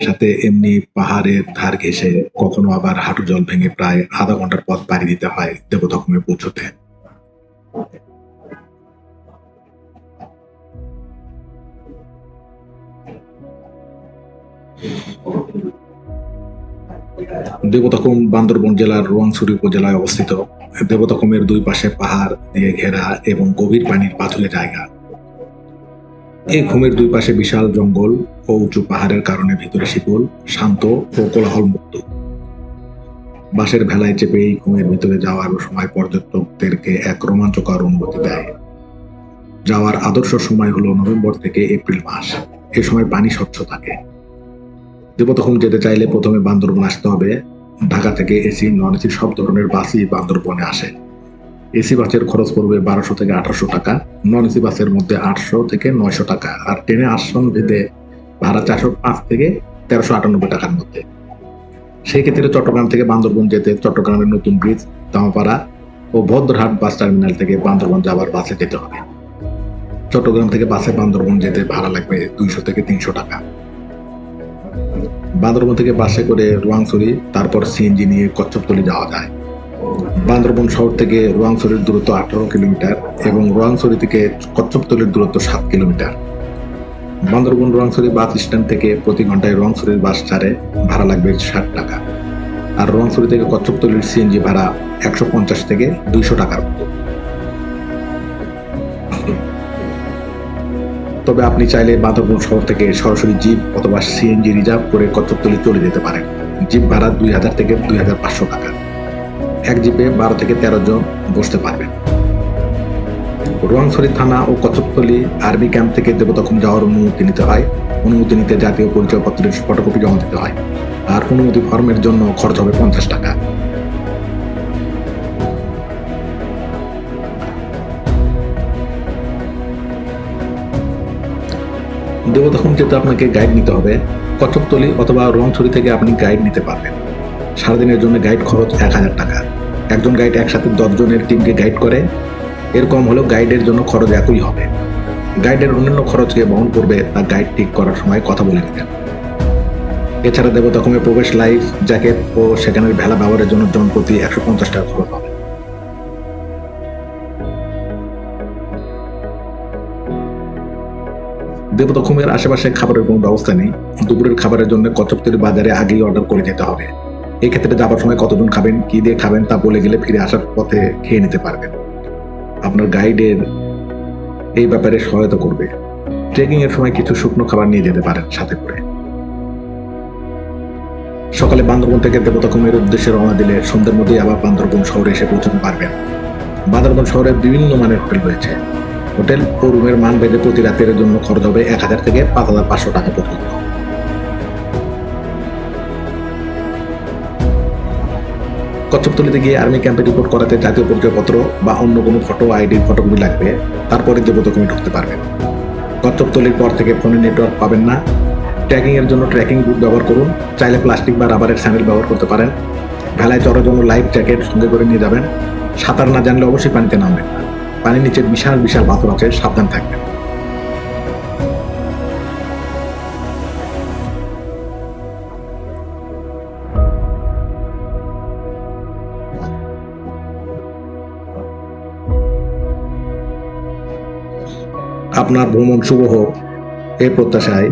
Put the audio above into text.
সাথে এমনি পাহাড়ের ধার ঘেঁষে কখনো আবার হাঁটু জল ভেঙে প্রায় আধা ঘণ্টার পথ পাড়ি দিতে হয় দেবতখমে পৌঁছতে দেবতখম বান্দরবন জেলার রোয়াংছড়ি উপজেলায় অবস্থিত। দেবতখমের দুই পাশে পাহাড় দিয়ে ঘেরা এবং গভীর পানির পাথুরে জায়গা। এই ঘুমের দুই পাশে বিশাল জঙ্গল ও উঁচু পাহাড়ের কারণে ভিতরে শীতল শান্ত ও কোলাহল মুক্ত বাসের ভেলায় চেপে এই ঘুমের ভিতরে যাওয়ার সময় পর্যটকদেরকে এক রোমাঞ্চকর অনুভূতি দেয়। যাওয়ার আদর্শ সময় হলো নভেম্বর থেকে এপ্রিল মাস। এ সময় পানি স্বচ্ছ থাকে। দেবতখন যেতে চাইলে প্রথমে বান্দরবন আসতে হবে। ঢাকা থেকে এসি, নন এসি সব ধরনের বাসই বান্দরবনে আসে। এসি বাসের খরচ পড়বে বারোশো থেকে আঠারোশো টাকা নন এসি বাসের মধ্যে আটশো থেকে নয়শো টাকা, আর ট্রেনে আসন ভেদে ভাড়া চারশো পাঁচ থেকে তেরোশো আটানব্বই টাকার মধ্যে। সেই ক্ষেত্রে চট্টগ্রাম থেকে বান্দরবন যেতে চট্টগ্রামের নতুন ব্রিজ দামাপাড়া ও ভদ্রহাট বাস টার্মিনাল থেকে বান্দরবন যাওয়ার বাসে যেতে হবে। চট্টগ্রাম থেকে বাসে বান্দরবন যেতে ভাড়া লাগবে দুইশো থেকে তিনশো টাকা। বান্দরবন থেকে বাসে করে রোয়াংছড়ি তারপর সিএনজি নিয়ে কচ্ছপতলি যাওয়া যায়। বান্দরবন শহর থেকে রোয়াংছড়ির দূরত্ব আঠারো কিলোমিটার এবং রোয়াংছড়ি থেকে কচ্ছপতলির দূরত্ব সাত kilometre. Bandarban Rowangchhari bus stand থেকে প্রতি ঘন্টায় রোয়াংছড়ির বাস ছাড়ে, ভাড়া লাগবে ষাট টাকা। আর রোয়াংছড়ি থেকে কচ্ছপতলির সিএনজি ভাড়া একশো পঞ্চাশ থেকে দুইশো টাকার মতো। তবে আপনি চাইলে বান্দরবন শহর থেকে সরাসরি জিপ অথবা সিএনজি রিজার্ভ করে কচ্ছপতলি চলে যেতে পারেন। জিপ ভাড়া দুই হাজার থেকে দুই হাজার পাঁচশো টাকা। এক জিপে বারো থেকে তেরো জন বসতে পারবেন রোয়াংছড়ি থানা ও কচকতলি আর্মি ক্যাম্প থেকে দেবতখন যাওয়ার অনুমতি নিতে হয়। অনুমতি নিতে জাতীয় পরিচয় পরিচয়পত্রের ফটোকপি জমা দিতে হয়। আর অনুমতি ফর্মের জন্য খরচ হবে পঞ্চাশ টাকা। দেবতখন যেতে আপনাকে গাইড নিতে হবে। কচকতলি অথবা রোয়াংছড়ি থেকে আপনি গাইড নিতে পারবেন। সারাদিনের জন্য গাইড খরচ এক হাজার টাকা। একজন গাইড একসাথে দশজনের টিমকে গাইড করে। এর কম হলেও গাইডের জন্য খরচ একই হবে। গাইডের অন্যান্য খরচকে বহন করবে তা গাইড ঠিক করার সময় কথা বলে নেবেন এছাড়া দেবতখমে প্রবেশ লাইফ জ্যাকেট ও সেখানের ভেলা ব্যবহারের জন্য জন প্রতি একশো পঞ্চাশ টাকা খরচ হবে। দেবতখমের আশেপাশে খাবারের কোনো ব্যবস্থা নেই। দুপুরের খাবারের জন্য কচ্ছপতলি বাজারে আগেই অর্ডার করে যেতে হবে। এই ক্ষেত্রে যাবার সময় কতজন খাবেন, কি দিয়ে খাবেন তা বলে গেলে ফিরে আসার পথে খেয়ে নিতে পারবেন। আপনার গাইডের এই ব্যাপারে সহায়তা করবে। ট্রেকিং এর সময় কিছু শুকনো খাবার নিয়ে যেতে পারেন সাথে করে। সকালে বান্দরবন থেকে দেবতখমের উদ্দেশ্যে রওনা দিলে সন্ধ্যের মধ্যেই আবার বান্দরবন শহরে এসে পৌঁছতে পারবেন। বান্দরবন শহরে বিভিন্ন মানের হোটেল রয়েছে। হোটেল ও রুমের মান বেঁধে প্রতি রাতের জন্য খরচ হবে এক হাজার থেকে পাঁচ হাজার পাঁচশো টাকা পর্যন্ত কচ্ছপতলিতে গিয়ে আর্মি ক্যাম্পে রিপোর্ট করাতে জাতীয় পরিচয়পত্র বা অন্য কোনো ফটো আইডির ফটোকপি লাগবে, তারপরে দেবতখমে ঢুকতে পারবেন। কচ্ছপতলির পর থেকে ফোনে নেটওয়ার্ক পাবেন না। ট্র্যাকিং এর জন্য ট্র্যাকিং বুক ব্যবহার করুন। চাইলে প্লাস্টিক বা রাবারের স্যান্ডেল ব্যবহার করতে পারেন। ভেলায় চড়ার জন্য লাইফ জ্যাকেট সঙ্গে করে নিয়ে যাবেন। সাঁতার না জানলে অবশ্যই পানিতে নামবেন পানির নিচে বিশাল বিশাল পাথর আছে, সাবধান থাকবেন। আপনার ভ্রমণ শুভ হোক। এ প্রত্যাশায়